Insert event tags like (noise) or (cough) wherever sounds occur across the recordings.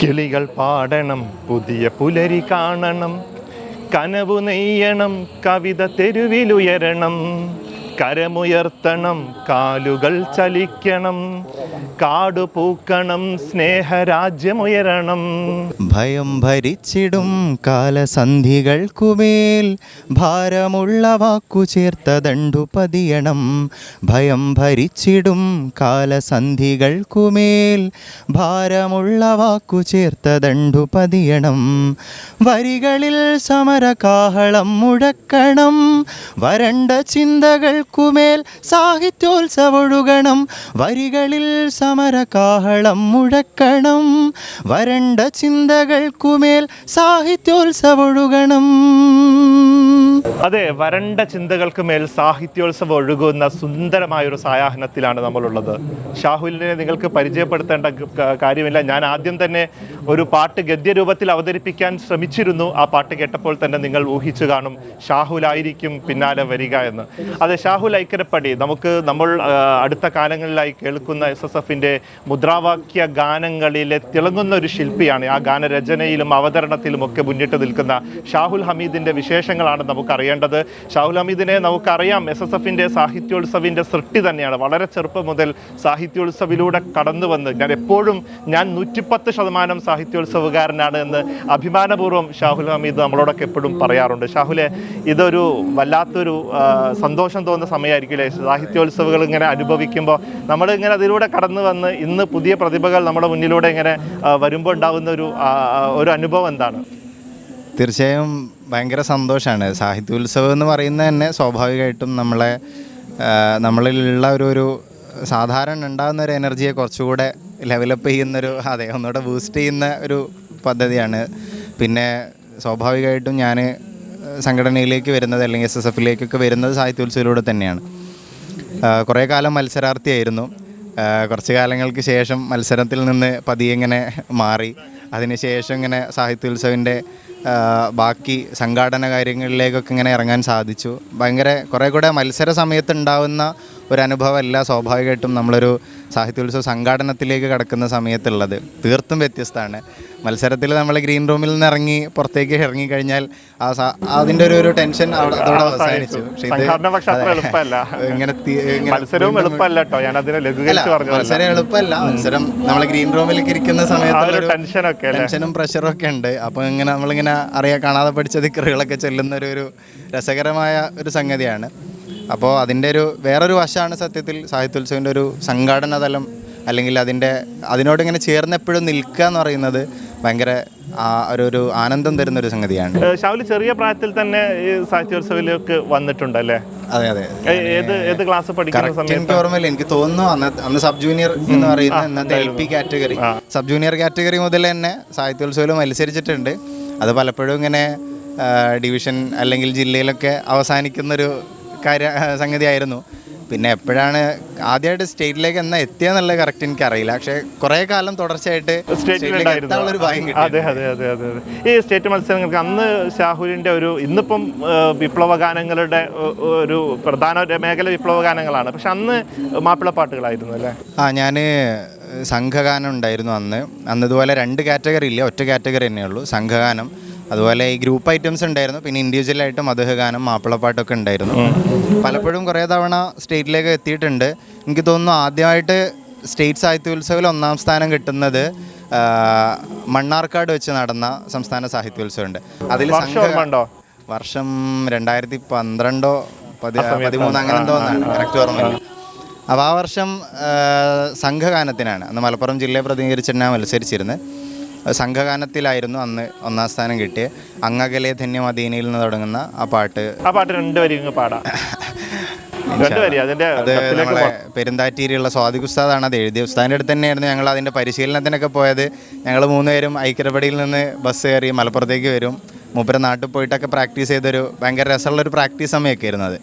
കിളികൾ പാടണം പുതിയ പുലരി കാണണം കനവു നെയ്യണം കവിത തെരുവിലുയരണം കരമുയർത്തണം കാലുകൾ ചലിക്കണം കാടു പൂക്കണം സ്നേഹരാജ്യമുയരണം. ഭയം ഭരിച്ചിടും കാലസന്ധികൾക്കുമേൽ ഭാരമുള്ള വാക്കു ചേർത്ത ദണ്ടു പതിയണം. ഭയം ഭരിച്ചിടും കാലസന്ധികൾക്കുമേൽ ഭാരമുള്ള വാക്കു ചേർത്ത ദണ്ടു പതിയണം. വരികളിൽ സമരകാഹളം മുഴക്കണം വരണ്ട ചിന്തകൾക്കുമേൽ സാഹിത്യോത്സവൊഴുകണം വരികളിൽ സമരകാഹളം മുഴക്കണം. വരണ്ട ചിന്തകൾക്കുമേൽ സാഹിത്യോത്സവൊഴുകണം അതെ വരണ്ട ചിന്തകൾക്ക് മേൽ സാഹിത്യോത്സവം ഒഴുകുന്ന സുന്ദരമായ ഒരു സായാഹ്നത്തിലാണ് നമ്മളുള്ളത്. ഷാഹുലിനെ നിങ്ങൾക്ക് പരിചയപ്പെടുത്തേണ്ട കാര്യമില്ല. ഞാൻ ആദ്യം തന്നെ ഒരു പാട്ട് ഗദ്യരൂപത്തിൽ അവതരിപ്പിക്കാൻ ശ്രമിച്ചിരുന്നു. ആ പാട്ട് കേട്ടപ്പോൾ തന്നെ നിങ്ങൾ ഊഹിച്ചു കാണും ഷാഹുലായിരിക്കും പിന്നാലെ വരിക എന്ന്. അതെ ഷാഹുൽ ഐക്കരപ്പടി നമുക്ക് നമ്മൾ അടുത്ത കാലങ്ങളിലായി കേൾക്കുന്ന എസ് എസ് എഫിന്റെ മുദ്രാവാക്യ ഗാനങ്ങളിലെ തിളങ്ങുന്ന ഒരു ശില്പിയാണ്. ആ ഗാനരചനയിലും അവതരണത്തിലും ഒക്കെ മുന്നിട്ട് നിൽക്കുന്ന ഷാഹുൽ ഹമീദിന്റെ വിശേഷങ്ങളാണ് നമുക്ക് അറിയേണ്ടത് ഷാഹുൽ ഹമീദിനെ നമുക്കറിയാം എസ് എസ് എഫിന്റെ സാഹിത്യോത്സവിന്റെ സൃഷ്ടി തന്നെയാണ്. വളരെ ചെറുപ്പം മുതൽ സാഹിത്യോത്സവിലൂടെ കടന്നു വന്ന് ഞാൻ എപ്പോഴും ഞാൻ നൂറ്റിപ്പത്ത് ശതമാനം സാഹിത്യോത്സവകാരനാണ് എന്ന് അഭിമാനപൂർവം ഷാഹുൽ ഹമീദ് നമ്മളോടൊക്കെ എപ്പോഴും പറയാറുണ്ട്. ഷാഹുലെ ഇതൊരു വല്ലാത്തൊരു സന്തോഷം തോന്നുന്ന സമയമായിരിക്കില്ലേ? സാഹിത്യോത്സവങ്ങൾ ഇങ്ങനെ അനുഭവിക്കുമ്പോൾ നമ്മൾ ഇങ്ങനെ അതിലൂടെ കടന്നു വന്ന് ഇന്ന് പുതിയ പ്രതിഭകൾ നമ്മുടെ മുന്നിലൂടെ ഇങ്ങനെ വരുമ്പോൾ ഉണ്ടാകുന്ന ഒരു ഒരു അനുഭവം എന്താണ്? തീർച്ചയായും ഭയങ്കര സന്തോഷമാണ് സാഹിത്യോത്സവം എന്ന് പറയുന്നത് തന്നെ സ്വാഭാവികമായിട്ടും നമ്മളെ നമ്മളിലുള്ള ഒരു ഒരു സാധാരണ ഉണ്ടാകുന്ന ഒരു എനർജിയെ കുറച്ചുകൂടെ ലെവലപ്പ് ചെയ്യുന്നൊരു അതെ ഒന്നുകൂടെ ബൂസ്റ്റ് ചെയ്യുന്ന ഒരു പദ്ധതിയാണ്. പിന്നെ സ്വാഭാവികമായിട്ടും ഞാൻ സംഘടനയിലേക്ക് വരുന്നത് അല്ലെങ്കിൽ എസ് എസ് എഫിലേക്കൊക്കെ വരുന്നത് സാഹിത്യോത്സവത്തിലൂടെ തന്നെയാണ്. കുറേ കാലം മത്സരാർത്ഥിയായിരുന്നു കുറച്ച് കാലങ്ങൾക്ക് ശേഷം മത്സരത്തിൽ നിന്ന് പതിയെ ഇങ്ങനെ മാറി. അതിനുശേഷം ഇങ്ങനെ സാഹിത്യോത്സവിന്റെ ബാക്കി സംഘാടന കാര്യങ്ങളിലേക്കൊക്കെ ഇങ്ങനെ ഇറങ്ങാൻ സാധിച്ചു. ഭയങ്കര കുറേ കൂടെ മത്സര സമയത്ത് ഉണ്ടാവുന്ന ഒരു അനുഭവമല്ല സ്വാഭാവികമായിട്ടും നമ്മളൊരു സാഹിത്യോത്സവ സംഘാടനത്തിലേക്ക് കടക്കുന്ന സമയത്തുള്ളത്. തീർത്തും വ്യത്യസ്തമാണ്. മത്സരത്തിൽ നമ്മൾ ഗ്രീൻ റൂമിൽ നിന്ന് ഇറങ്ങി പുറത്തേക്ക് ഇറങ്ങിക്കഴിഞ്ഞാൽ ആ അതിന്റെ ഒരു ഒരു ടെൻഷൻ അതോടെ അവസാനിച്ചു. പക്ഷേ ഇങ്ങനെ മത്സരം എളുപ്പമല്ല. മത്സരം നമ്മൾ ഗ്രീൻ റൂമിലേക്ക് ഇരിക്കുന്ന സമയത്ത് ടെൻഷനും പ്രഷറും ഒക്കെ ഉണ്ട്. അപ്പോൾ ഇങ്ങനെ നമ്മളിങ്ങനെ അറിയാൻ കാണാതെ പഠിച്ച ദിക്കറുകളൊക്കെ ചെല്ലുന്ന ഒരു രസകരമായ ഒരു സംഗതിയാണ്. അപ്പോൾ അതിന്റെ ഒരു വേറൊരു വശമാണ് സത്യത്തിൽ സാഹിത്യോത്സവന്റെ ഒരു സംഘാടന തലം അല്ലെങ്കിൽ അതിന്റെ അതിനോട് ഇങ്ങനെ ചേർന്ന് എപ്പോഴും നിൽക്കുക എന്ന് പറയുന്നത് ഭയങ്കര ഒരു ഒരു ആനന്ദം തരുന്ന ഒരു സംഗതിയാണ്. ഏഹ് ചെറിയ പ്രായത്തിൽ തന്നെ ഈ സാഹിത്യോത്സവിലേക്ക് വന്നിട്ടുണ്ടല്ലേ അതെ അതെ. ഏത് ഏത് ക്ലാസ് പഠിക്കുന്ന സമയത്ത് എനിക്ക് ഓർമ്മയില്ല. എനിക്ക് തോന്നുന്നു അന്ന് അന്ന് സബ് ജൂനിയർ എന്ന് പറയുന്ന ഇന്നത്തെ L P category. Sub junior category മുതൽ തന്നെ സാഹിത്യോത്സവത്തിൽ മത്സരിച്ചിട്ടുണ്ട്. അത് പലപ്പോഴും ഇങ്ങനെ ഡിവിഷൻ അല്ലെങ്കിൽ ജില്ലയിലൊക്കെ അവസാനിക്കുന്നൊരു കാര്യ സംഗതിയായിരുന്നു. പിന്നെ എപ്പോഴാണ് ആദ്യമായിട്ട് സ്റ്റേറ്റിലേക്ക് എന്നാ എത്തിയെന്നുള്ള കറക്റ്റ് എനിക്ക് അറിയില്ല പക്ഷെ കുറേ കാലം തുടർച്ചയായിട്ട് അതെ അതെ അതെ അതെ ഈ സ്റ്റേറ്റ് മത്സരങ്ങൾക്ക് അന്ന് ഷാഹുലിന്റെ ഒരു ഇന്നിപ്പം വിപ്ലവ ഗാനങ്ങളുടെ ഒരു പ്രധാന മേഖല വിപ്ലവ ഗാനങ്ങളാണ് പക്ഷെ അന്ന് മാപ്പിള പാട്ടുകളായിരുന്നു അല്ലേ? ആ ഞാൻ സംഘഗാനം ഉണ്ടായിരുന്നു അന്ന്. അന്നതുപോലെ രണ്ട് കാറ്റഗറി ഇല്ല ഒറ്റ കാറ്റഗറി തന്നെയുള്ളൂ. സംഘഗാനം അതുപോലെ ഈ ഗ്രൂപ്പ് ഐറ്റംസ് ഉണ്ടായിരുന്നു. പിന്നെ ഇൻഡിവിജ്വൽ ആയിട്ട് മധുഹഗാനം മാപ്പിളപ്പാട്ടൊക്കെ ഉണ്ടായിരുന്നു. പലപ്പോഴും കുറേ തവണ സ്റ്റേറ്റിലേക്ക് എത്തിയിട്ടുണ്ട്. എനിക്ക് തോന്നുന്നു ആദ്യമായിട്ട് സ്റ്റേറ്റ് സാഹിത്യോത്സവത്തിൽ ഒന്നാം സ്ഥാനം കിട്ടുന്നത് മണ്ണാർക്കാട് വെച്ച് നടന്ന സംസ്ഥാന സാഹിത്യോത്സവമുണ്ട്. അതിൽ വർഷം ഓർമ്മ ഉണ്ടോ വർഷം രണ്ടായിരത്തി പന്ത്രണ്ടോ പതി പതിമൂന്ന് അങ്ങനെ എന്തോ ഒന്നാണ് കറക്റ്റ് ഓർമ്മയില്ല. അപ്പോൾ ആ വർഷം സംഘഗാനത്തിനാണ്. അന്ന് മലപ്പുറം ജില്ലയെ പ്രതിനിധീകരിച്ചിട്ടാണ് മത്സരിച്ചിരുന്നത്. സംഘഗാനത്തിലായിരുന്നു അന്ന് ഒന്നാം സ്ഥാനം കിട്ടിയത് അങ്ങകലെ ധന്യമദീനയിൽ നിന്ന് തുടങ്ങുന്ന ആ പാട്ട്. ആ പാട്ട് രണ്ട് ഇങ്ങ് പാടാം. അത് നമ്മളെ പെരുന്താറ്റീരിയുള്ള സ്വാദിഖ് ഉസ്താദാണ് അത് എഴുതിയ. ഉസ്താദിന്റെ അടുത്ത് തന്നെയായിരുന്നു ഞങ്ങൾ അതിന്റെ പരിശീലനത്തിനൊക്കെ പോയത്. ഞങ്ങൾ മൂന്നുപേരും ഐക്യരപടിയിൽ നിന്ന് ബസ് കയറി മലപ്പുറത്തേക്ക് വരും. മൂപ്പര നാട്ടിൽ പോയിട്ടൊക്കെ പ്രാക്ടീസ് ചെയ്തൊരു ഭയങ്കര രസമുള്ളൊരു പ്രാക്ടീസ് സമയമൊക്കെ ആയിരുന്നു അത്.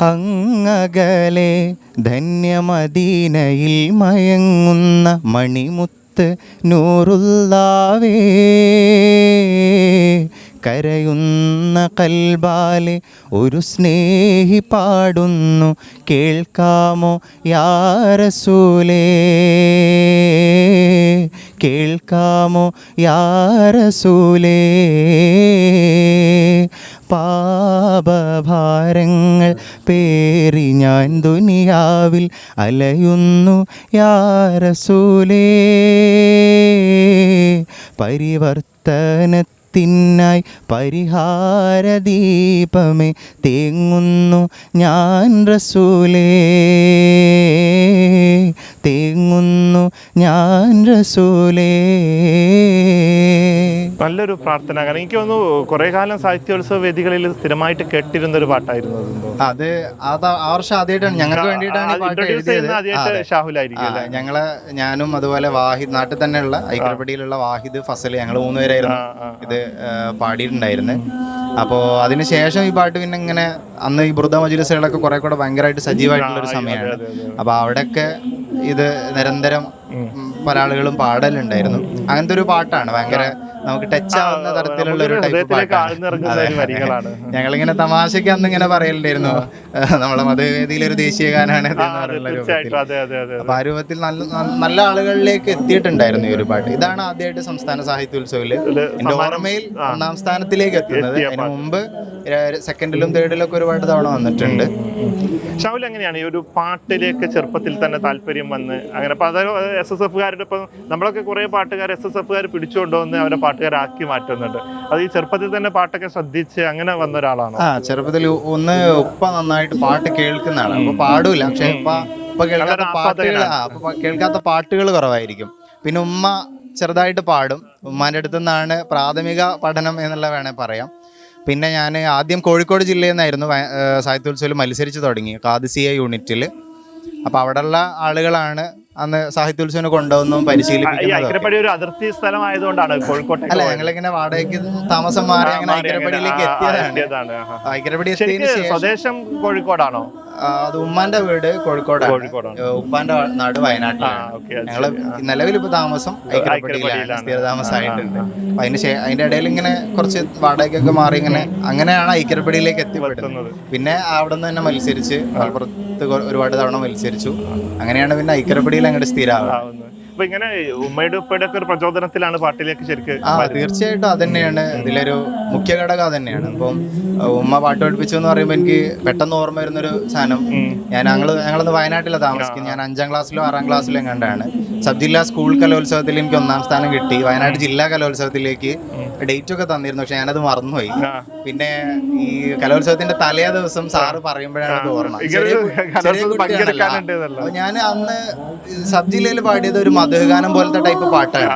അങ്ങകലെ ധന്യമദീനയിൽ മയങ്ങുന്ന മണിമുത്ത് മുത്ത് നൂറുല്ലാവേ. കരയുന്ന കൽബാലെ ഒരു സ്നേഹി പാടുന്നു. കേൾക്കാമോ യാരസൂലേ കേൾക്കാമോ യാരസൂലേ പാപഭാരങ്ങൾ പേറി ഞാൻ ദുനിയാവിൽ അലയുന്നു. യാരസൂലേ പരിവർത്തനത്തിനായി പരിഹാര ദീപമേ തേങ്ങുന്നു ഞാൻ റസൂലേ. തേങ്ങുന്നു ഞാൻ റസൂലേ. നല്ലൊരു പ്രാർത്ഥന. കാരണം എനിക്ക് തോന്നുന്നു കുറെ കാലം സാഹിത്യോത്സവ വേദികളിൽ സ്ഥിരമായിട്ട് കേട്ടിരുന്ന ഒരു പാട്ടായിരുന്നു അത് അത് ആ വർഷം ആദ്യമായിട്ടാണ്. ഞങ്ങൾക്ക് വേണ്ടിയിട്ടാണ്. ഷാഹുലായിരിക്കും ഞങ്ങൾ ഞാനും അതുപോലെ വാഹിദ് നാട്ടിൽ തന്നെയുള്ള ഐക്യപ്പടിയിലുള്ള വാഹിദ് ഫസൽ ഞങ്ങൾ മൂന്നുപേരായിരുന്നു ഇത് പാടിയിട്ടുണ്ടായിരുന്നു. അപ്പോൾ അതിനുശേഷം ഈ പാട്ട് പിന്നെ ഇങ്ങനെ അന്ന് ഈ ബുർദ മജുലിസുകളൊക്കെ കുറെ കൂടെ ഭയങ്കരമായിട്ട് സജീവമായിട്ടുള്ള ഒരു സമയമാണ്. അപ്പോൾ അവിടെയൊക്കെ ഇത് നിരന്തരം പല ആളുകളും പാടലുണ്ടായിരുന്നു. അങ്ങനത്തെ ഒരു പാട്ടാണ്. ഭയങ്കര നമുക്ക് ടച്ച് ആവുന്ന തരത്തിലുള്ള ഒരു ടൈപ്പ് പാട്ടാണ്. (laughs) ഞങ്ങളിങ്ങനെ തമാശയ്ക്ക് അന്ന് ഇങ്ങനെ പറയലുണ്ടായിരുന്നു നമ്മളെ മതവേദിയിൽ ഒരു ദേശീയ ഗാനാണ് അപ്പൊ ആ രൂപത്തിൽ നല്ല നല്ല ആളുകളിലേക്ക് എത്തിയിട്ടുണ്ടായിരുന്നു ഈ ഒരു പാട്ട്. ഇതാണ് ആദ്യമായിട്ട് സംസ്ഥാന സാഹിത്യോത്സവിൽ എന്റെ ഓർമ്മയിൽ ഒന്നാം സ്ഥാനത്തിലേക്ക് എത്തുന്നത്. അതിന് മുമ്പ് സെക്കൻഡിലും തേർഡിലും ഒക്കെ ഒരുപാട് തവണ വന്നിട്ടുണ്ട്. ഷാവുൽ എങ്ങനെയാണ് ഈ ഒരു പാട്ടിലേക്ക് ചെറുപ്പത്തിൽ തന്നെ താല്പര്യം വന്ന് അങ്ങനെ? അപ്പൊ അത് എസ് എസ് എഫുകാരുടെ ഇപ്പം നമ്മളൊക്കെ കുറെ പാട്ടുകാർ എസ് എസ് എഫുകാർ പിടിച്ചുകൊണ്ടുവന്ന് അവരെ പാട്ടുകാരാക്കി മാറ്റുന്നുണ്ട്. അത് ഈ ചെറുപ്പത്തിൽ തന്നെ പാട്ടൊക്കെ ശ്രദ്ധിച്ച് അങ്ങനെ വന്ന ഒരാളാണ്? ആ ചെറുപ്പത്തിൽ ഒന്ന് ഉപ്പ നന്നായിട്ട് പാട്ട് കേൾക്കുന്നതാണ്. അപ്പൊ പാടൂല. പക്ഷെ ഉപ്പ കേൾക്കാത്ത പാട്ടുകൾ കേൾക്കാത്ത പാട്ടുകൾ കുറവായിരിക്കും. പിന്നെ ഉമ്മ ചെറുതായിട്ട് പാടും. ഉമ്മാന്റെ അടുത്തു നിന്നാണ് പ്രാഥമിക പഠനം എന്നുള്ള വേണേൽ പറയാം. പിന്നെ ഞാൻ ആദ്യം കോഴിക്കോട് ജില്ലയിൽ നിന്നായിരുന്നു സാഹിത്യോത്സവം സാഹിത്യോത്സവത്തിൽ മത്സരിച്ച് തുടങ്ങി കാദിസിയ യൂണിറ്റിൽ. അപ്പോൾ അവിടെയുള്ള ആളുകളാണ് അന്ന് സാഹിത്യോത്സവം കൊണ്ടുവന്നും പരിശീലിപ്പിക്കുന്നതും ഒക്കെ. ഐക്യപ്പടി ഒരു അതിർത്തി സ്ഥലമായതുകൊണ്ടാണ് കോഴിക്കോട്ടെ അല്ല ഞങ്ങളിങ്ങനെ വാടകയ്ക്ക് താമസം മാറി അങ്ങനെ ഐക്യരപ്പടിയിലേക്ക് എത്തിയതാണ്. ശേഷം സ്വദേശം കോഴിക്കോടാണോ? അത് ഉമ്മാന്റെ വീട് കോഴിക്കോടാണ്. ഉപ്പാന്റെ നാട് വയനാട്ടിലാണ്. ഞങ്ങൾ നിലവിൽ ഇപ്പൊ താമസം ഐക്യരപ്പടിയിലാണ്. സ്ഥിരതാമസമായിട്ടുണ്ട്. അപ്പൊ അതിന് അതിന്റെ ഇടയിൽ ഇങ്ങനെ കുറച്ച് വാടകയ്ക്കൊക്കെ മാറി ഇങ്ങനെ അങ്ങനെയാണ് ഐക്യരപ്പടിയിലേക്ക് എത്തിപ്പെടുന്നത്. പിന്നെ അവിടെ നിന്ന് തന്നെ മത്സരിച്ച് മലപ്പുറത്ത് ഒരുപാട് തവണ മത്സരിച്ചു. അങ്ങനെയാണ് പിന്നെ ഐക്യരപ്പടിയിൽ അങ്ങോട്ട് സ്ഥിരമാവുന്നത് അപ്പൊ ഇങ്ങനെ ഉമ്മയുടെ ഉപ്പയുടെ ഒക്കെ ഒരു പ്രചോദനത്തിലാണ് പാട്ടിലേക്ക് ശരിക്ക് ആ തീർച്ചയായിട്ടും അത് തന്നെയാണ് ഇതിലൊരു മുഖ്യ ഘടകം അത് തന്നെയാണ് അപ്പം ഉമ്മ പാട്ട് പഠിപ്പിച്ചു എന്ന് പറയുമ്പോൾ എനിക്ക് പെട്ടെന്ന് ഓർമ്മ വരുന്നൊരു സാധനം. ഞാൻ ഞങ്ങൾ ഞങ്ങളൊന്ന് വയനാട്ടിലാണ് താമസിക്കുന്നത്. ഞാൻ അഞ്ചാം ക്ലാസ്സിലോ ആറാം ക്ലാസ്സിലോ എങ്ങാണ്ടാണ്. സബ് ജില്ലാ സ്കൂൾ കലോത്സവത്തിൽ എനിക്ക് ഒന്നാം സ്ഥാനം കിട്ടി. വയനാട് ജില്ലാ കലോത്സവത്തിലേക്ക് ഡേറ്റ് ഒക്കെ തന്നിരുന്നു പക്ഷെ ഞാനത് മറന്നുപോയി. പിന്നെ ഈ കലോത്സവത്തിന്റെ തലേ ദിവസം സാറ് പറയുമ്പോഴാണ് ഓർമ്മ. ഞാൻ അന്ന് സബ് ജില്ലയിൽ പാടിയത് ഒരു മധുഗാനം പോലത്തെ ടൈപ്പ് പാട്ടാണ്.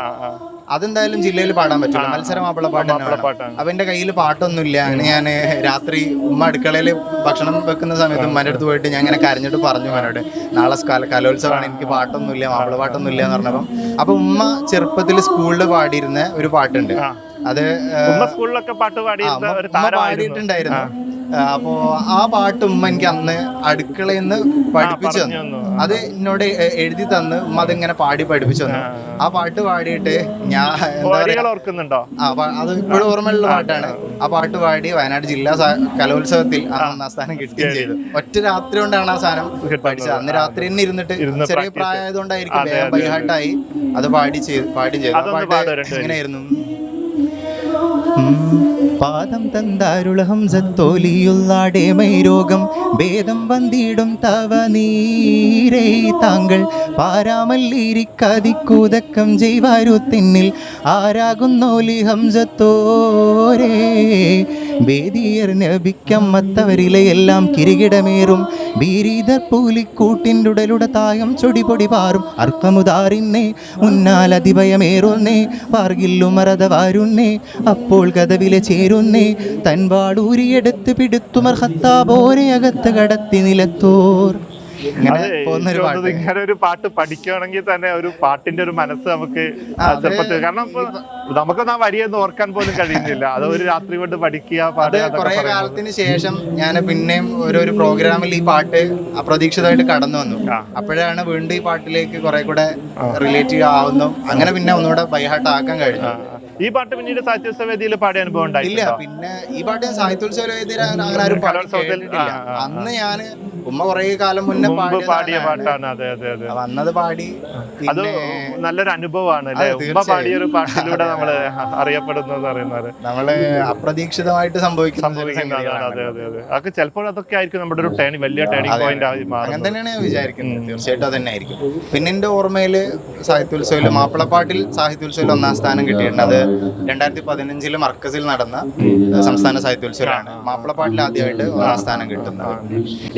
അതെന്തായാലും ജില്ലയിൽ പാടാൻ പറ്റില്ല മത്സരം മാപ്പിളപ്പാട്ട് പാട്ടാണ് അവന്റെ മാപ്പിളപ്പാട്ടാണ്. അപ്പൊ എന്റെ കയ്യിൽ പാട്ടൊന്നുമില്ല. അങ്ങനെ ഞാൻ രാത്രി ഉമ്മ അടുക്കളയിൽ ഭക്ഷണം വെക്കുന്ന സമയത്ത് ഉമ്മന്റെ അടുത്ത് പോയിട്ട് ഞാൻ ഇങ്ങനെ കരഞ്ഞിട്ട് പറഞ്ഞു ഉമ്മനോട് നാളെ കല- കലോത്സവമാണ്. എനിക്ക് പാട്ടൊന്നുമില്ല മാപ്പിള പാട്ടൊന്നുമില്ല എന്ന് പറഞ്ഞപ്പം അപ്പൊ ഉമ്മ ചെറുപ്പത്തിൽ സ്കൂളിൽ പാടിയിരുന്ന ഒരു പാട്ടുണ്ട്. അത് സ്കൂളിലൊക്കെ പാട്ട് പാടിയിട്ടുണ്ടായിരുന്നു. അപ്പോ ആ പാട്ട് ഉമ്മ എനിക്ക് അന്ന് അടുക്കളയിൽ നിന്ന് പഠിപ്പിച്ചു തന്നു. അത് എന്നോട് എഴുതി തന്ന് ഉമ്മ അതിങ്ങനെ പാടി പഠിപ്പിച്ചു തന്നു. ആ. പാട്ട് പാടിയിട്ട് ഞാൻ എന്താ ഓർക്കുന്നുണ്ടോ? അത് ഇപ്പോഴും ഓർമ്മയുള്ള പാട്ടാണ്. ആ പാട്ട് പാടി വയനാട് ജില്ലാ കലോത്സവത്തിൽ ആ ഒന്നാം സ്ഥാനം കിട്ടുകയും ചെയ്തു. ഒറ്റ രാത്രി കൊണ്ടാണ് ആ സാധനം പഠിച്ചത്. അന്ന് രാത്രി തന്നെ ഇരുന്നിട്ട് ചെറിയ പ്രായമായതുകൊണ്ടായിരിക്കും ബൈഹാട്ടായി അത്. പാടി ചെയ്തു. പാടി ചെയ്തു. പാട്ട് പാടോ എങ്ങനെയായിരുന്നു? പാദം തന്താരുളഹം സത്തോലിയുള്ളാടേ മൈരോഗം ഭേദം വന്നിടും തവ നീരേ താങ്കൾ പാരാമല്ലിരിക്കാതിക്കൂതക്കം ചെയ്വാരുത്തിന്നിൽ ആരാകുന്നോലി ഹംസത്തോരേ. വേദിയർ നബിക്കമ്മത്തവരിലെ എല്ലാം കിരികിടമേറും ബീരീതർ പൂലിക്കൂട്ടിന്റെ ഉടലുടെ തായം ചൊടിപൊടി പാറും. അർക്കമുതാറിന്നേ മുന്നാലതിഭയമേറുന്നേ പാർഗില്ലുമറത വാരുന്നേ അപ്പോൾ കഥവിലെ ചേരുന്നേ തൻവാടൂരിയെടുത്ത് പിടുത്തുമർ പോരെ അകത്ത് കടത്തി നിലത്തോർ. ഇങ്ങനെ ഒരു പാട്ട്. തോന്നുന്നത് ഇങ്ങനെ ഒരു പാട്ട് പഠിക്കുകയാണെങ്കിൽ തന്നെ ഒരു പാട്ടിന്റെ ഒരു മനസ്സ് നമുക്ക് ചെറുപ്പത്തിൽ. കാരണം നമുക്ക് നമുക്കൊന്നും ആ വരിയൊന്നും ഓർക്കാൻ പോലും കഴിയുന്നില്ല. അത് ഒരു രാത്രി കൊണ്ട് പഠിക്കുക പാടുക കുറെ. കാലത്തിന് ശേഷം ഞാൻ പിന്നെയും ഒരു ഒരു പ്രോഗ്രാമിൽ ഈ പാട്ട് അപ്രതീക്ഷിതമായിട്ട് കടന്നു വന്നു. അപ്പോഴാണ് വീണ്ടും ഈ പാട്ടിലേക്ക് കുറെ കൂടെ റിലേറ്റീവ് ആവുന്നു. അങ്ങനെ പിന്നെ ഒന്നുകൂടെ ബൈഹാർട്ട് ആക്കാൻ കഴിഞ്ഞു. ഈ പാട്ട് പിന്നീട് സാഹിത്യോത്സവ വേദിയിൽ പാടിയ അനുഭവം ഉണ്ടായില്ല പിന്നെ ഈ പാട്ട് ഞാൻ സാഹിത്യോത്സവ വേദിയിൽ അങ്ങനെ ആരും. അന്ന് ഞാൻ ഉമ്മ കുറെ കാലം മുന്നേ പാടിയ പാട്ടാണ്. അതെ അതെ അതെ. വന്നത് അന്നത് പാടി അത് നല്ലൊരു അനുഭവമാണ് അല്ലെ? ഉമ്മ. പാടിയ ഒരു പാട്ടിലൂടെ നമ്മൾ അറിയപ്പെടുന്നു എന്ന് പറയുന്നത്. നമ്മൾ അപ്രതീക്ഷിതമായിട്ട് സംഭവിക്കും സംഭവിക്കുന്നതാണ് അതെ അതെ അതെ. അതൊക്കെ ചിലപ്പോൾ അതൊക്കെ ആയിരിക്കും നമ്മുടെ ഒരു ടേണി വലിയ ടേണിംഗ് പോയിന്റ് അങ്ങനെ തന്നെയാണ് ഞാൻ വിചാരിക്കുന്നത്. തീർച്ചയായിട്ടും അത് തന്നെ ആയിരിക്കും. പിന്നെ എന്റെ ഓർമ്മയിൽ സാഹിത്യോത്സവത്തിൽ മാപ്പിളപ്പാട്ടിൽ സാഹിത്യോത്സവത്തിൽ ഒന്നാം സ്ഥാനം കിട്ടിയിട്ടുണ്ട്. അത് രണ്ടായിരത്തി പതിനഞ്ചിൽ മർക്കസിൽ നടന്ന സംസ്ഥാന സാഹിത്യോത്സവമാണ് മാപ്പിളപ്പാട്ടിൽ ആദ്യമായിട്ട് ഒന്നാം സ്ഥാനം കിട്ടുന്നത്.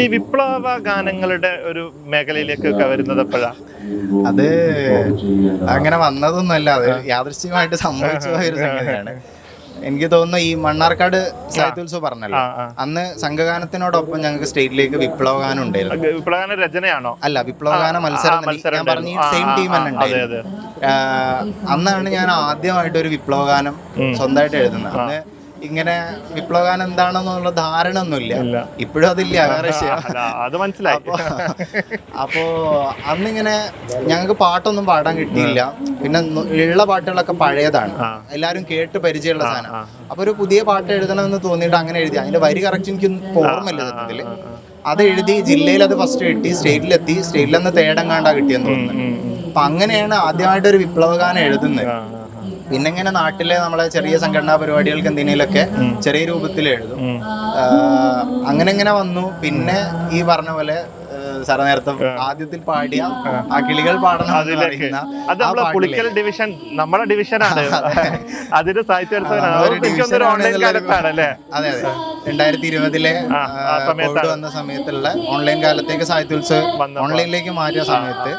ഈ വിപ്ലവ ഗാനങ്ങളുടെ ഒരു മേഖലയിലേക്ക് വരുന്നത് എപ്പോഴാ? അത് അങ്ങനെ വന്നതൊന്നുമല്ല. അത് യാദൃശ്ചികമായിട്ട് സംഭവിച്ചു പോയ ഒരു സംഗതിയാണ്. എനിക്ക് തോന്നുന്നു ഈ മണ്ണാർക്കാട് സാഹിത്യോത്സവം പറഞ്ഞല്ലോ. അന്ന് സംഘഗാനത്തിനോടൊപ്പം ഞങ്ങൾക്ക് സ്റ്റേറ്റിലേക്ക് വിപ്ലവഗാനം ഉണ്ടായിരുന്നു. വിപ്ലവഗാന രചനയാണോ? അല്ല വിപ്ലവഗാന മത്സരം ഞാൻ പറഞ്ഞ സെയിം ടീം തന്നെ ഉണ്ടായിരുന്നു. അന്നാണ് ഞാൻ ആദ്യമായിട്ട് ഒരു വിപ്ലവഗാനം സ്വന്തമായിട്ട് എഴുതുന്നത്. അന്ന് ഇങ്ങനെ വിപ്ലവഗാനം എന്താണെന്നുള്ള ധാരണ ഒന്നുമില്ല ഇപ്പോഴും അതില്ല അത് മനസ്സിലായി. അപ്പോ അന്നിങ്ങനെ ഞങ്ങൾക്ക് പാട്ടൊന്നും പാടാൻ കിട്ടിയില്ല. പിന്നെ ഉള്ള പാട്ടുകളൊക്കെ പഴയതാണ്. എല്ലാരും കേട്ട് പരിചയമുള്ള സാധനം. അപ്പൊ ഒരു പുതിയ പാട്ട് എഴുതണം എന്ന് തോന്നിയിട്ട് അങ്ങനെ എഴുതി. അതിന്റെ വരി കറക്റ്റ് എനിക്ക് ഓർമ്മയില്ല സത്യത്തിൽ. അത് എഴുതി ജില്ലയിൽ അത് ഫസ്റ്റ് കിട്ടി സ്റ്റേറ്റിലെത്തി സ്റ്റേറ്റിൽ അന്ന് തേടങ്ങാണ്ടാ കിട്ടിയെന്ന് തോന്നുന്നു. അപ്പൊ അങ്ങനെയാണ് ആദ്യമായിട്ട് ഒരു വിപ്ലവഗാനം എഴുതുന്നത്. പിന്നെ ഇങ്ങനെ നാട്ടിലെ നമ്മളെ ചെറിയ സംഘടനാ പരിപാടികൾക്ക് എന്തിനേലൊക്കെ ചെറിയ രൂപത്തിൽ എഴുതും. അങ്ങനെ ഇങ്ങനെ വന്നു. പിന്നെ ഈ പറഞ്ഞ പോലെ സാറ നേരത്തെ ആദ്യത്തിൽ പാടിയ ആ കിളികൾ പാടണം അത് നമ്മളെ പുളിക്കൽ ഡിവിഷൻ നമ്മളെ ഡിവിഷനാണ്. (laughs) അതിന്റെ അത് അതെ. രണ്ടായിരത്തി ഇരുപതിലെ. കോവിഡ് വന്ന സമയത്തുള്ള ഓൺലൈൻ കാലത്തേക്ക് സാഹിത്യോത്സവം. ഓൺലൈനിലേക്ക് മാറ്റിയ സമയത്ത്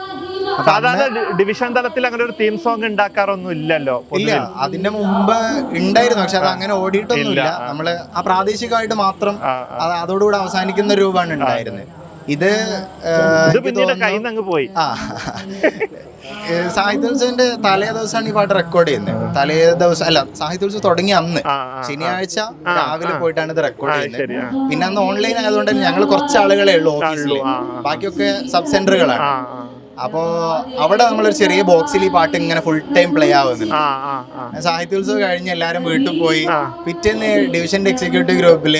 സാധാരണ ഡിവിഷൻ തലത്തിൽ അങ്ങനെ ഒരു തീം സോങ് ഉണ്ടാക്കാറൊന്നും ഇല്ലല്ലോ ഇല്ല. അതിന്റെ മുമ്പ് ഉണ്ടായിരുന്നു. പക്ഷെ അത് അങ്ങനെ ഓടിയിട്ടൊന്നുമില്ല. നമ്മൾ ആ പ്രാദേശികമായിട്ട് മാത്രം അതോടുകൂടെ അത് അതോടുകൂടി അവസാനിക്കുന്ന ഒരു രൂപമാണ് ഉണ്ടായിരുന്നത്. ഇത് പോയി. സാഹിത്യോത്സവന്റെ തലേ ദിവസമാണ് ഈ പാട്ട് റെക്കോർഡ് ചെയ്യുന്നത്. തലേ ദിവസം അല്ല സാഹിത്യോത്സവം തുടങ്ങി അന്ന്. ശനിയാഴ്ച രാവിലെ പോയിട്ടാണ് ഇത് റെക്കോർഡ് ചെയ്യുന്നത്. പിന്നെ അന്ന് ഓൺലൈൻ ആയതുകൊണ്ട് ഞങ്ങൾ കുറച്ച് ആളുകളെ ഉള്ളൂ ഓഫീസിൽ. ബാക്കിയൊക്കെ സബ് സെന്ററുകളാണ് ആ ആ അപ്പോ അവിടെ നമ്മളൊരു ചെറിയ ബോക്സിൽ ഈ പാട്ട് ഇങ്ങനെ ഫുൾ ടൈം പ്ലേ ആവുന്നുണ്ട്. ആ ആ ആ. സാഹിത്യോത്സവം കഴിഞ്ഞ് എല്ലാരും വീട്ടിൽ പോയി. പിറ്റേന്ന് ഡിവിഷന്റെ എക്സിക്യൂട്ടീവ് ഗ്രൂപ്പിൽ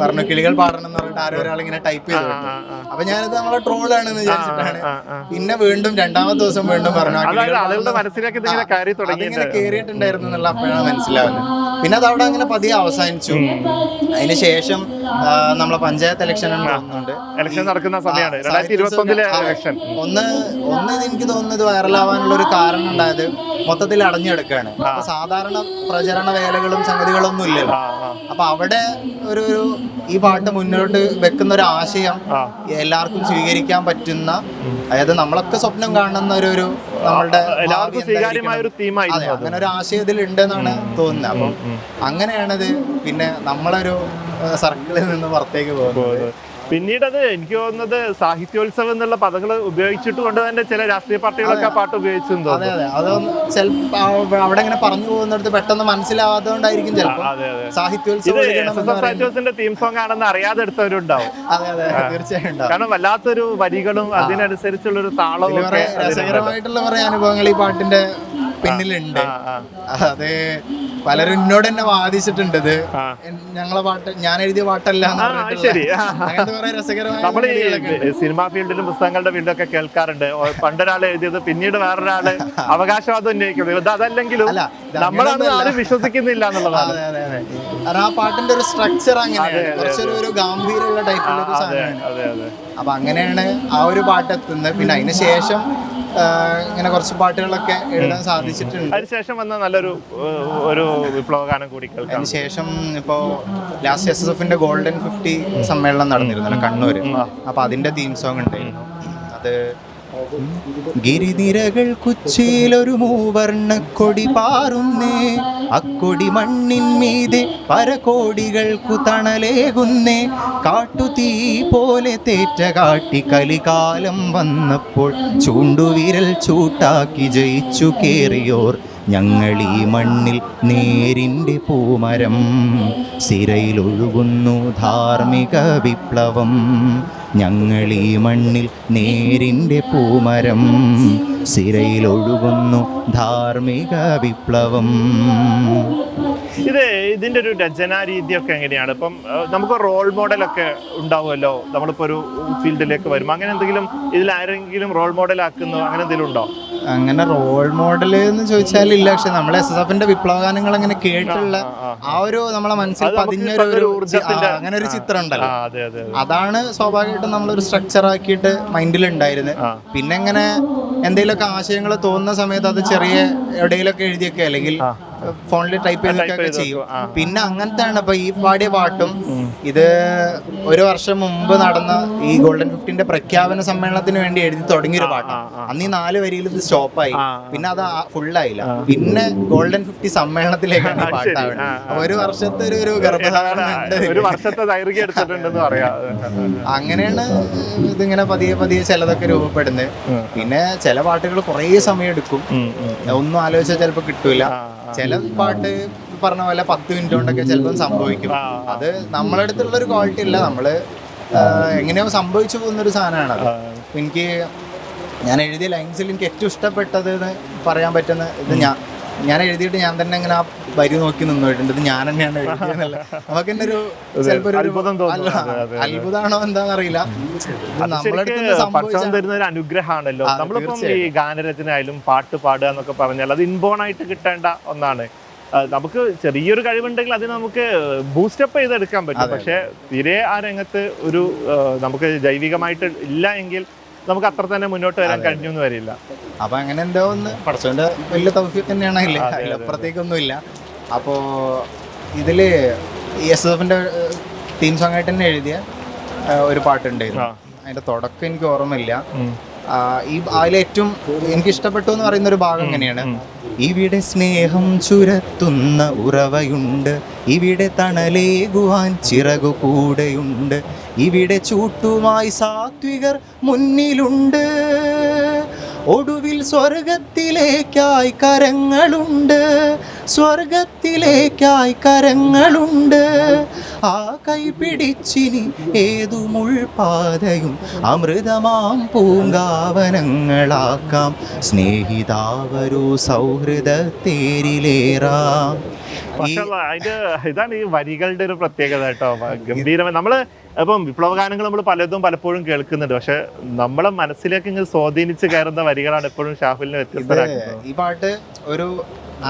പറഞ്ഞു കിളികൾ പാടണം എന്ന് പറഞ്ഞിട്ട് ആരോ ഒരാൾ ഇങ്ങനെ ടൈപ്പ് ചെയ്തു. അപ്പൊ ഞാനിത് നമ്മളെ ട്രോളാണെന്ന് വിചാരിച്ചിട്ടാണ്. പിന്നെ വീണ്ടും രണ്ടാമത്തെ ദിവസം വീണ്ടും പറഞ്ഞു അതിങ്ങനെ കേറിയിട്ടുണ്ടായിരുന്നു എന്നുള്ള അപ്പോഴാണ് മനസ്സിലാവുന്നത്. പിന്നെ അത് അവിടെ അങ്ങനെ പതിയെ അവസാനിച്ചു. അതിന് ശേഷം ആ, നമ്മളെ പഞ്ചായത്ത് ഇലക്ഷൻ ഇലക്ഷൻ നടക്കുന്ന സമയമാണ്. രണ്ടായിരത്തി ഇലക്ഷൻ ഒന്ന് ഒന്ന് എനിക്ക് എനിക്ക് തോന്നുന്നത് വൈറലാവാനുള്ള ഒരു കാരണം ഉണ്ടായത് മൊത്തത്തിൽ അടഞ്ഞെടുക്കുകയാണ് സാധാരണ പ്രചരണ വേലകളും സംഗതികളൊന്നും ഇല്ലല്ലോ. അപ്പൊ അവിടെ ഒരു ഒരു ഈ പാട്ട് മുന്നോട്ട് വെക്കുന്ന ഒരു ആശയം എല്ലാവർക്കും സ്വീകരിക്കാൻ പറ്റുന്ന അതായത് നമ്മളൊക്കെ സ്വപ്നം കാണുന്ന ഒരു ഒരു നമ്മളുടെ അങ്ങനെ ഒരു ആശയം ഇതിൽ ഉണ്ടെന്നാണ് തോന്നുന്നത്. അപ്പം അങ്ങനെയാണത്. പിന്നെ നമ്മളൊരു സർക്കിളിൽ നിന്ന് പുറത്തേക്ക് പോകുന്നത്. പിന്നീട് അത് എനിക്ക് തോന്നുന്നത് സാഹിത്യോത്സവം എന്നുള്ള പദങ്ങൾ ഉപയോഗിച്ചിട്ട് കൊണ്ട് തന്നെ ചില രാഷ്ട്രീയ പാർട്ടികളൊക്കെ ആ പാട്ട് ഉപയോഗിച്ചെന്ന് അതെ അതെ. ചിലപ്പോ അവിടെ ഇങ്ങനെ പറഞ്ഞു പോകുന്നിടത്ത് പെട്ടെന്ന് മനസ്സിലാവാത്തോണ്ടായിരിക്കും അതെ അതെ. സാഹിത്യോത്സവത്തിന്റെ തീം സോങ് ആണെന്ന് അറിയാതെ എടുത്തവരുണ്ടാവും. അതെ അതെ തീർച്ചയായും. കാരണം വല്ലാത്തൊരു വരികളും അതിനനുസരിച്ചുള്ള ഒരു താളവും രസകരമായിട്ടുള്ള കുറെ അനുഭവങ്ങൾ ഈ പാട്ടിന്റെ പിന്നിലുണ്ട്. അത്. പലരും എന്നോട് തന്നെ വാദിച്ചിട്ടുണ്ട് ഇത്. ഞങ്ങളെ പാട്ട് ഞാൻ എഴുതിയ പാട്ടല്ല നമ്മൾ. സിനിമാ ഫീൽഡിലും പുസ്തകങ്ങളുടെ ഫീൽഡിലൊക്കെ കേൾക്കാറുണ്ട്. പണ്ടൊരാൾ എഴുതിയത് പിന്നീട് വേറൊരാൾ അവകാശവാദം ഉന്നയിക്കുന്നത് ഇത് അതല്ലെങ്കിലും നമ്മളാണ് ആരും വിശ്വസിക്കുന്നില്ല എന്നുള്ളതാണ്. ആ പാട്ടിന്റെ ഒരു സ്ട്രക്ചർ അങ്ങനെയാണ്. കുറച്ചൊരു ഒരു ഗാംഭീര്യമുള്ള ടൈപ്പിലുള്ള അപ്പൊ അങ്ങനെയാണ് ആ ഒരു പാട്ട് എത്തുന്നത്. പിന്നെ അതിന് ശേഷം ഇങ്ങനെ കുറച്ച് പാട്ടുകളൊക്കെ എഴുതാൻ സാധിച്ചിട്ടുണ്ട്. അതിനുശേഷം വന്ന നല്ലൊരു ഒരു വിപ്ലവഗാനം കൂടി അതിനുശേഷം ഇപ്പോ ലാസ്റ്റ് എസ് എസ് എഫിന്റെ ഗോൾഡൻ ഫിഫ്റ്റി സമ്മേളനം നടന്നിരുന്നല്ലോ കണ്ണൂര്. അപ്പൊ അതിന്റെ തീം സോങ് ഉണ്ടായിരുന്നു. അത് ഗിരിനിരകൾ കുച്ചിയിലൊരു മൂവർണ കൊടി പാറുന്നേ. അക്കൊടി മണ്ണിൻ മീതെ പരകോടികൾക്കു തണലേകുന്നേ. കാട്ടുതീ പോലെ തേറ്റ കാട്ടി കലികാലം വന്നപ്പോൾ ചൂണ്ടുവിരൽ ചൂട്ടാക്കി ജയിച്ചു കേറിയോർ. ഞങ്ങളീ മണ്ണിൽ നേരിന്റെ പൂമരം സിരയിലൊഴുകുന്നു ധാർമ്മിക വിപ്ലവം. ഞങ്ങൾ ഈ മണ്ണിൽ നേരിന്റെ പൂമരം സിരയിലൊഴുകുന്നു ധാർമ്മിക വിപ്ലവം. ഇത് ഇതിന്റെ ഒരു രചനാരീതിയൊക്കെ എങ്ങനെയാണ്? ഇപ്പം നമുക്ക് റോൾ മോഡലൊക്കെ ഉണ്ടാവുമല്ലോ? നമ്മളിപ്പോൾ ഒരു ഫീൽഡിലേക്ക് വരും അങ്ങനെ എന്തെങ്കിലും ഇതിൽ ആരെങ്കിലും റോൾ മോഡലാക്കുന്നു? അങ്ങനെ എന്തെങ്കിലും ഉണ്ടോ? അങ്ങനെ റോൾ മോഡൽ എന്ന് ചോദിച്ചാൽ ഇല്ല. പക്ഷെ നമ്മൾ എസ് എസ് എഫിന്റെ വിപ്ലവഗാനങ്ങൾ അങ്ങനെ കേട്ടുള്ള ആ, ഒരു നമ്മളെ മനസ്സിൽ പതിഞ്ഞൊരു ഒരു അങ്ങനെ ഒരു ചിത്രം ഉണ്ടല്ലോ. അതെ അതെ അതെ. അതാണ് സ്വാഭാവികമായിട്ടും നമ്മളൊരു സ്ട്രക്ചർ ആക്കിയിട്ട് മൈൻഡിൽ ഉണ്ടായിരുന്നത്. പിന്നെ എങ്ങനെ എന്തെങ്കിലുമൊക്കെ ആശയങ്ങൾ തോന്നുന്ന സമയത്ത് അത് ചെറിയ എവിടെയെങ്കിലൊക്കെ എഴുതിയൊക്കെ അല്ലെങ്കിൽ ഫോണിൽ ടൈപ്പ് ചെയ്തൊക്കെ ചെയ്ത് ചെയ്യും പിന്നെ അങ്ങനത്തെയാണ് ഇപ്പൊ ഈ പാടിയ പാട്ടും. ഇത് ഒരു വർഷം മുമ്പ് നടന്ന ഈ ഗോൾഡൻ ഫിഫ്റ്റിന്റെ പ്രഖ്യാപന സമ്മേളനത്തിന് വേണ്ടി എഴുതി തുടങ്ങിയൊരു പാട്ടാണ്. അന്ന് ഈ നാല് വരിയിൽ ഇത് സ്റ്റോപ്പായി. പിന്നെ അത് ഫുള്ളായില്ല പിന്നെ ഗോൾഡൻ ഫിഫ്റ്റി സമ്മേളനത്തിലേക്കാണ് ഈ പാട്ടാവുന്നത് ഒരു വർഷത്തെ ഒരു ഒരു അങ്ങനെയാണ് ഇതിങ്ങനെ പതിയെ പതിയെ ചിലതൊക്കെ രൂപപ്പെടുന്നത്. പിന്നെ ചില പാട്ടുകൾ കുറേ സമയം എടുക്കും. ഒന്നും ആലോചിച്ചാൽ ചിലപ്പോൾ കിട്ടൂല. ചില പാട്ട് പറഞ്ഞ പോലെ പത്ത് മിനിറ്റ് കൊണ്ടൊക്കെ ചിലപ്പോൾ സംഭവിക്കും. അത് നമ്മളെ അടുത്തുള്ള ഒരു ക്വാളിറ്റി ഇല്ല നമ്മൾ എങ്ങനെയോ സംഭവിച്ചു പോകുന്ന ഒരു സാധനമാണ്. എനിക്ക് ഞാൻ എഴുതിയ ലൈൻസിൽ എനിക്ക് ഏറ്റവും ഇഷ്ടപ്പെട്ടത് എന്ന് പറയാൻ പറ്റുന്ന ഇത് ഞാൻ ഞാൻ എഴുതിയിട്ട് ഞാൻ തന്നെ അങ്ങനെ ആ വരി നോക്കി നിന്നിട്ടുണ്ട് ഇത് ഞാൻ തന്നെയാണ് എഴുതിയെന്നല്ല നമുക്ക് തന്നെ ഒരു ചിലപ്പോ ഒരു- അത്ഭുതം തോന്നും. അതെ, അതെ, അതെ. അത്ഭുതാണോ എന്താണെന്ന് അറിയില്ല ഇത് അത് നമ്മളെ ശരിക്ക് അടുത്ത് പടച്ചവൻ സംഭവിച്ച തരുന്ന ഒരു അനുഗ്രഹമാണല്ലോ നമ്മളിപ്പം ഈ തീർച്ചയായും. പാട്ട് പാടുക എന്നൊക്കെ പറഞ്ഞാൽ അത് ഇൻബോൺ ആയിട്ട് കിട്ടേണ്ട ഒന്നാണ് നമുക്ക് ചെറിയൊരു കഴിവുണ്ടെങ്കിൽ അതിന് നമുക്ക് ബൂസ്റ്റപ്പ് ചെയ്തെടുക്കാൻ പറ്റും അതെ. പക്ഷെ തീരെ ആ രംഗത്ത് ഒരു നമുക്ക് ജൈവികമായിട്ട് ഇല്ല എങ്കിൽ നമുക്ക് അത്ര തന്നെ മുന്നോട്ട് വരാൻ കഴിഞ്ഞു എന്ന് വരില്ല. അപ്പൊ അങ്ങനെ എന്തോ ഒന്ന് പഠിച്ചോണ്ട് വലിയ തൗഫീഖ് തന്നെയാണ് അപ്പുറത്തേക്കൊന്നും ഇല്ല അപ്പോ ഇതിൽ എസ് എഫിന്റെ തീം സോങ് ആയിട്ട് തന്നെ എഴുതിയ ഒരു പാട്ടുണ്ടായിരുന്നു. അതിന്റെ തുടക്കം എനിക്ക് ഓർമ്മയില്ല. ഈ അതിലേറ്റവും എനിക്ക് ഇഷ്ടപ്പെട്ടു എന്ന് പറയുന്ന ഒരു ഭാഗം എങ്ങനെയാണ്? ഇവിടെ സ്നേഹം ചുരത്തുന്ന ഉറവയുണ്ട്. ഇവിടെ തണലേകുവാൻ ചിറകു കൂടെയുണ്ട്. ഇവിടെ ചൂട്ടുമായി സാത്വികർ മുന്നിലുണ്ട്. ഒടുവിൽ സ്വർഗത്തിലേക്കായി കരങ്ങളുണ്ട്. സ്വർഗത്തിലേക്കായി കരങ്ങളുണ്ട്. ആ കൈ പിടിച്ചിനി ഏതു മുൾപാതയും അമൃതമാം പൂങ്കാവനങ്ങളാക്കാം. സ്നേഹിതാവരോ സൗഹൃദ തേരിലേറാം ഇതാണ് ഈ വരികളുടെ ഒരു പ്രത്യേകത കേട്ടോ. ഗംഭീരമായി നമ്മൾ ഇപ്പം വിപ്ലവ ഗാനങ്ങൾ നമ്മൾ പലതും പലപ്പോഴും കേൾക്കുന്നുണ്ട്. പക്ഷെ നമ്മളെ മനസ്സിലേക്ക് ഇങ്ങനെ സ്വാധീനിച്ച് കയറുന്ന വരികളാണ് എപ്പോഴും ഷാഫിലിനെ വ്യത്യസ്തരാക്കുന്നത്. ഈ പാട്ട് ഒരു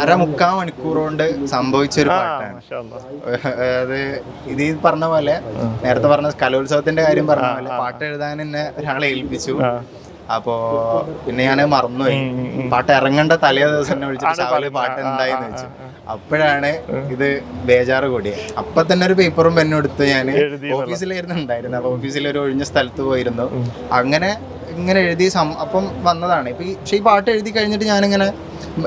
അരമുക്കാ മണിക്കൂർ കൊണ്ട് സംഭവിച്ച ഒരു പാട്ടാണ്. അത് ഇത് പറഞ്ഞ പോലെ നേരത്തെ പറഞ്ഞ കലോത്സവത്തിന്റെ കാര്യം പറഞ്ഞ പോലെ പാട്ട് എഴുതാൻ എന്നെ ഒരാളെ ഏൽപ്പിച്ചു. അപ്പോ പിന്നെ ഞാൻ മറന്നുപോയി. പാട്ട് ഇറങ്ങേണ്ട തലേ ദിവസം തന്നെ വിളിച്ചിട്ട് രാവിലെ പാട്ട് എന്തായെന്ന് വെച്ചു. അപ്പോഴാണ് ഇത് ബേജാറ് കൂടിയത് അപ്പൊ തന്നെ ഒരു പേപ്പറും പെന്നും എടുത്ത് ഞാൻ ഓഫീസിലായിരുന്നു ഉണ്ടായിരുന്നത് അപ്പൊ ഓഫീസിൽ ഒരു ഒഴിഞ്ഞ സ്ഥലത്ത് പോയിരുന്നു. അങ്ങനെ ഇങ്ങനെ എഴുതി സം- അപ്പം വന്നതാണ്. ഇപ്പൊ ഈ പക്ഷെ ഈ പാട്ട് എഴുതി കഴിഞ്ഞിട്ട് ഞാനിങ്ങനെ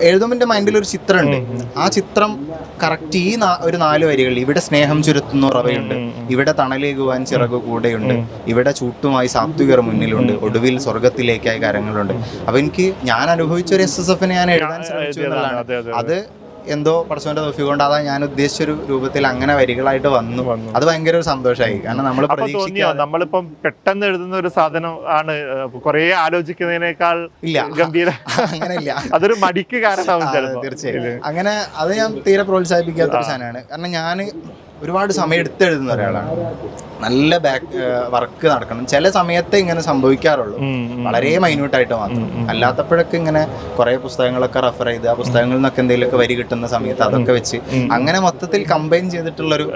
എഴുതുമ്പോൾ എന്റെ മൈൻഡിൽ ഒരു ചിത്രമുണ്ട്. ആ ചിത്രം കറക്റ്റ് ഈ ഒരു നാല് വരികൾ ഇവിടെ സ്നേഹം ചുരുത്തുന്ന ഉറവയുണ്ട്. ഇവിടെ തണലേകുവാൻ ചിറകു കൂടെയുണ്ട്. ഇവിടെ ചൂട്ടുമായി സാത്വികർ മുന്നിലുണ്ട്. ഒടുവിൽ സ്വർഗത്തിലേക്കായി കരങ്ങളുണ്ട്. അപ്പൊ എനിക്ക് ഞാൻ അനുഭവിച്ച ഒരു എസ് എസ് എഫിനെ ഞാൻ എഴുതാൻ ശ്രമിച്ചു എന്നുള്ളതാണ്. അത് എന്തോ പടച്ചോന്റെ തോഫി ഞാൻ അതാ ഞാൻ ഉദ്ദേശിച്ചൊരു രൂപത്തിൽ അങ്ങനെ വരികളായിട്ട് വന്നു. വന്നു. അത് ഭയങ്കര ഒരു സന്തോഷമായി. കാരണം നമ്മൾ നമ്മളിപ്പം പെട്ടെന്ന് എഴുതുന്ന ഒരു സാധനം ആണ് കുറെ ആലോചിക്കുന്നതിനേക്കാൾ ഇല്ല. ഗംഭീര അങ്ങനെയില്ല. അതൊരു മടിക്ക് കാരണമാവും ചിലപ്പോ. തീർച്ചയായും. അങ്ങനെ അത് ഞാൻ തീരെ പ്രോത്സാഹിപ്പിക്കാത്ത ഒരു സാധനമാണ്. കാരണം ഞാൻ ഒരുപാട് സമയം എടുത്തെഴുതുന്ന ഒരാളാണ്. നല്ല ബാക്ക് വർക്ക് നടക്കണം. ചില സമയത്തെ ഇങ്ങനെ സംഭവിക്കാറുള്ളൂ. വളരെ മൈന്യൂട്ടായിട്ട് മാത്രം. അല്ലാത്തപ്പോഴൊക്കെ ഇങ്ങനെ കുറെ പുസ്തകങ്ങളൊക്കെ റെഫർ ചെയ്ത് ആ പുസ്തകങ്ങളിൽ നിന്നൊക്കെ എന്തെങ്കിലുമൊക്കെ വരി കിട്ടുന്ന സമയത്ത് അതൊക്കെ വെച്ച് അങ്ങനെ മൊത്തത്തിൽ കമ്പൈൻ ചെയ്തിട്ടുള്ളൊരു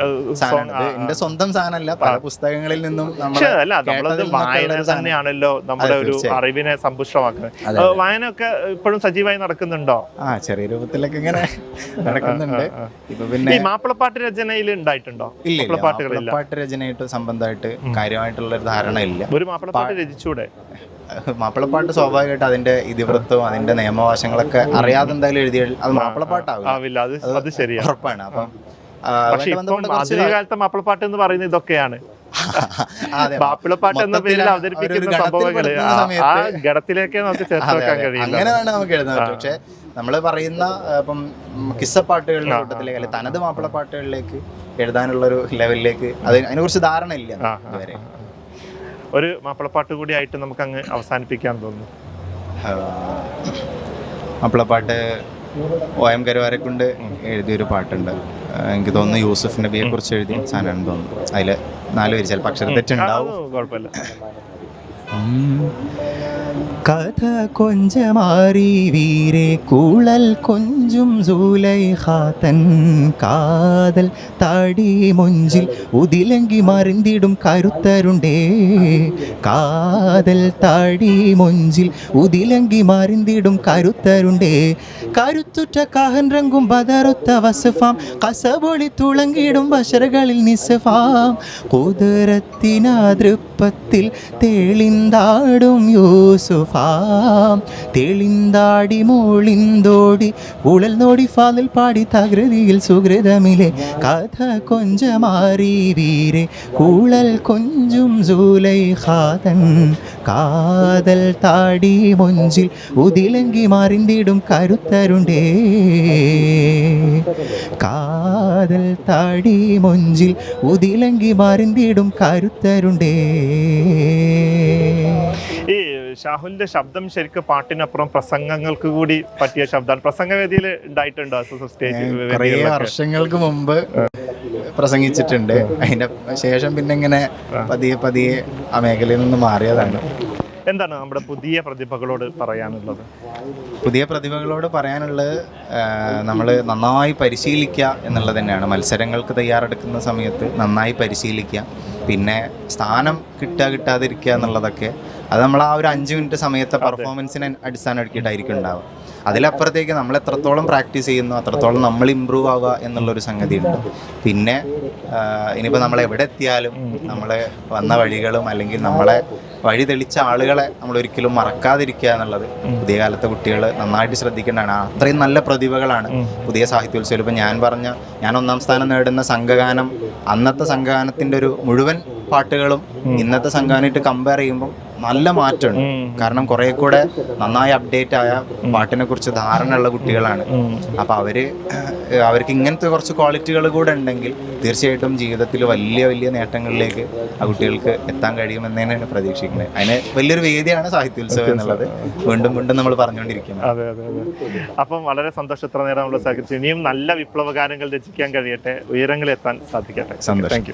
സാധനമാണ്. ഇത് എന്റെ സ്വന്തം സാധനമല്ല. പല പുസ്തകങ്ങളിൽ നിന്നും വായന തന്നെയാണല്ലോ നമ്മുടെ ഒരു അറിവിനെ സമ്പുഷ്ടമാക്കുന്നത്. വായനയൊക്കെ ഇപ്പോഴും സജീവമായി നടക്കുന്നുണ്ടോ? ആ ചെറിയ രൂപത്തിലൊക്കെ ഇങ്ങനെ നടക്കുന്നുണ്ട്. ഇപ്പൊ പിന്നെ മാപ്പിളപ്പാട്ട് രചനയിൽ ഉണ്ടായിട്ടുണ്ടോ? ഇല്ല മാപ്പിളപ്പാട്ടുകളില്ല മാപ്പിളപ്പാട്ട് രചനയായിട്ട് സംബന്ധമായിട്ട് കാര്യമായിട്ടുള്ള ഒരു ധാരണ ഇല്ല ഒരു മാപ്പിളപ്പാട്ട് രചിച്ചൂടെ? മാപ്പിളപ്പാട്ട് സ്വാഭാവികമായിട്ട് അതിന്റെ ഇതിവൃത്തവും അതിന്റെ നിയമവശങ്ങളൊക്കെ അറിയാതെ എന്തായാലും എഴുതിയ അത് മാപ്പിളപ്പാട്ടാവില്ല. അത് ശരിയാണ് ഉറപ്പാണ്. അപ്പം പക്ഷെ ആധുനിക കാലത്തെ മാപ്പിളപ്പാട്ട് എന്ന് പറയുന്നത് ഇതൊക്കെയാണ്. (laughs) മാപ്പിളപ്പാട്ട് എന്ന പേരിൽ അവതരിപ്പിക്കുന്ന സംഭവങ്ങൾ. ആ- ഗണത്തിലേക്ക് നമുക്ക് ചേർത്ത് വെക്കാൻ അതെ. കഴിയില്ല. അങ്ങനെ നമുക്ക് എഴുതാൻ പക്ഷെ നമ്മൾ പറയുന്ന ഇപ്പം കിസ്സപ്പാട്ടുകളുടെ കൂട്ടത്തിലേക്ക് അല്ലെങ്കിൽ തനത് മാപ്പിളപ്പാട്ടുകളിലേക്ക് എഴുതാനുള്ള ഒരു ലെവലിലേക്ക് അത് അതിനെ കുറിച്ച് ധാരണ ഇല്ല ഇതുവരെ. ഒരു മാപ്പിളപ്പാട്ട് കൂടി ആയിട്ട് നമുക്ക് അങ്ങ് അവസാനിപ്പിക്കാൻ തോന്നുന്നു മാപ്പിളപ്പാട്ട് ഒ എം കരുവാരെക്കൊണ്ട് എഴുതിയൊരു പാട്ടുണ്ട്. എനിക്ക് തോന്നുന്നു യൂസഫ് നബിയെ കുറിച്ച് എഴുതിയ സാധനമാണെന്ന് തോന്നുന്നു. അതിൽ നാല് പേര് ചിലപ്പോൾ അക്ഷരത്തെറ്റുണ്ടാവും കുഴപ്പമില്ല. കഥ കൊഞ്ചമാറി വീരെ കൂളൽ കൊഞ്ചും സൂലൈഹാത്തൻ കാതൽ താടി മൊഞ്ചിൽ ഉതിലങ്കി മറിന്തിടും കരുത്തരുണ്ടേ. കാതൽ താടി മൊഞ്ചിൽ ഉതിലങ്കി മറിന്തിടും കരുത്തരുണ്ടേ. കരുത്തുറ്റ കാഹൻ രംഗും ബദറുത്ത വസഫാം കസപൊളി തുളങ്ങിടും ബഷറുകളിൽ നിസഫാം. കുതിരത്തിനാതൃപ്പത്തിൽ തെളിന്താടും യൂസുഫാം. തെളിന്താടി മോളിന്തോടി ഉളൽ നോടി ഫാതിൽ പാടി തകൃതിയിൽ സുഹൃതമിലെ കഥ കൊഞ്ചമാറി വീരെ. കൂളൽ കൊഞ്ചും ജൂലൈ ഹാതൻ കാതൽ താടി മൊഞ്ചിൽ ഉതിലങ്കി മാറിന്തിടും കരുത്തരുണ്ടേ. കാതൽ താടി മൊഞ്ചിൽ ഉതിലങ്കി മാറിന്തിടും കരുത്തരുണ്ടേ. ഷാഹുലിന്റെ ശബ്ദം ശരിക്കും പാട്ടിനപ്പുറം പ്രസംഗങ്ങൾക്ക് കൂടി പറ്റിയ ശബ്ദമാണ്. പ്രസംഗവേദിയിൽ ഉണ്ടായിട്ടുണ്ടോ കുറേ? വർഷങ്ങൾക്ക് മുമ്പ് പ്രസംഗിച്ചിട്ടുണ്ട്. അതിന്റെ ശേഷം പിന്നെ ഇങ്ങനെ പതിയെ പതിയെ ആ മേഖലയിൽ നിന്ന് മാറിയതാണ്. എന്താണ് നമ്മുടെ പുതിയ പ്രതിഭകളോട് പറയാനുള്ളത്? പുതിയ പ്രതിഭകളോട് പറയാനുള്ളത് നമ്മൾ നന്നായി പരിശീലിക്കുക എന്നുള്ളത് തന്നെയാണ്. മത്സരങ്ങൾക്ക് തയ്യാറെടുക്കുന്ന സമയത്ത് നന്നായി പരിശീലിക്കുക. പിന്നെ സ്ഥാനം കിട്ടുക കിട്ടാതിരിക്കുക എന്നുള്ളതൊക്കെ അത് നമ്മൾ ആ ഒരു അഞ്ച് മിനിറ്റ് സമയത്തെ പെർഫോമൻസിനെ അടിസ്ഥാനമാക്കിയിട്ടായിരിക്കും ഉണ്ടാവുക. അതിലപ്പുറത്തേക്ക് നമ്മൾ എത്രത്തോളം പ്രാക്ടീസ് ചെയ്യുന്നു അത്രത്തോളം നമ്മൾ ഇമ്പ്രൂവ് ആവുക എന്നുള്ളൊരു സംഗതിയുണ്ട്. പിന്നെ ഇനിയിപ്പോൾ നമ്മൾ എവിടെ എത്തിയാലും നമ്മൾ വന്ന വഴികളും അല്ലെങ്കിൽ നമ്മളെ വഴി തെളിച്ച ആളുകളെ നമ്മൾ ഒരിക്കലും മറക്കാതിരിക്കുക എന്നുള്ളത് പുതിയ കാലത്തെ കുട്ടികൾ നന്നായിട്ട് ശ്രദ്ധിക്കേണ്ടതാണ്. അത്രയും നല്ല പ്രതിഭകളാണ് പുതിയ സാഹിത്യോത്സവം ഇപ്പം ഞാൻ പറഞ്ഞ ഞാൻ ഒന്നാം സ്ഥാനം നേടുന്ന സംഘഗാനം അന്നത്തെ സംഘഗാനത്തിന്റെ ഒരു മുഴുവൻ പാട്ടുകളും ഇന്നത്തെ സംഘഗാനമായിട്ട് കമ്പയർ ചെയ്യുമ്പോൾ നല്ല മാറ്റമുണ്ട്. കാരണം കുറെ കൂടെ നന്നായി അപ്ഡേറ്റ് ആയ പാട്ടിനെ കുറിച്ച് ധാരണ ഉള്ള കുട്ടികളാണ് അപ്പൊ അവർ അവർക്ക് ഇങ്ങനത്തെ കുറച്ച് ക്വാളിറ്റികൾ കൂടെ ഉണ്ടെങ്കിൽ തീർച്ചയായിട്ടും ജീവിതത്തിൽ വലിയ വലിയ നേട്ടങ്ങളിലേക്ക് ആ കുട്ടികൾക്ക് എത്താൻ കഴിയുമെന്ന് തന്നെയാണ് പ്രതീക്ഷിക്കുന്നത്. അതിന് വലിയൊരു വേദിയാണ് സാഹിത്യോത്സവം എന്നുള്ളത്. വീണ്ടും വീണ്ടും നമ്മൾ പറഞ്ഞുകൊണ്ടിരിക്കുന്നത് അതെ അതെ അതെ. അപ്പം വളരെ സന്തോഷത്ര നേരം നമ്മൾ സഹകരിച്ചു. ഇനിയും നല്ല വിപ്ലവ ഗാനങ്ങൾ രചിക്കാൻ കഴിയട്ടെ. ഉയരങ്ങളിൽ എത്താൻ സാധിക്കട്ടെ. സന്തോഷം. Thank